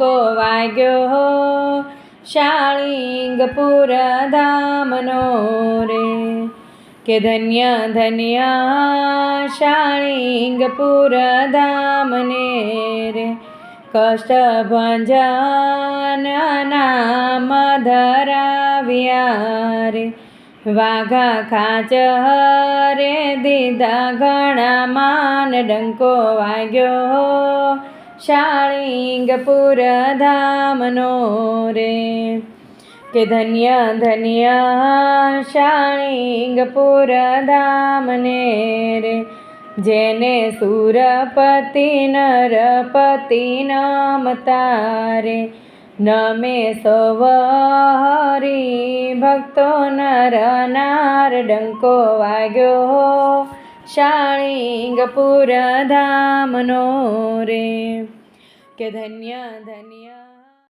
ડંકો વાગ્યો શાળિંગપુર ધામનો રે કે ધન્ય ધન્ય શાળિંગપુર ધામને રે કષ્ટભંજન નામ ધરાવ્યા રે વાઘા ખાચ રે દીધા ઘણા માન ડંકો વાગ્યો શાળિંગપુર ધામનો રે કે ધન્ય ધન્ય શાળિંગપુર ધામને રે જેને સુરપતિ નરપતિ નમતા રે નમે સૌ હરી ભક્તો નર નાર ડંકો વાગ્યો શાળિંગપુર ધામનો રે કે ધન્ય ધન્ય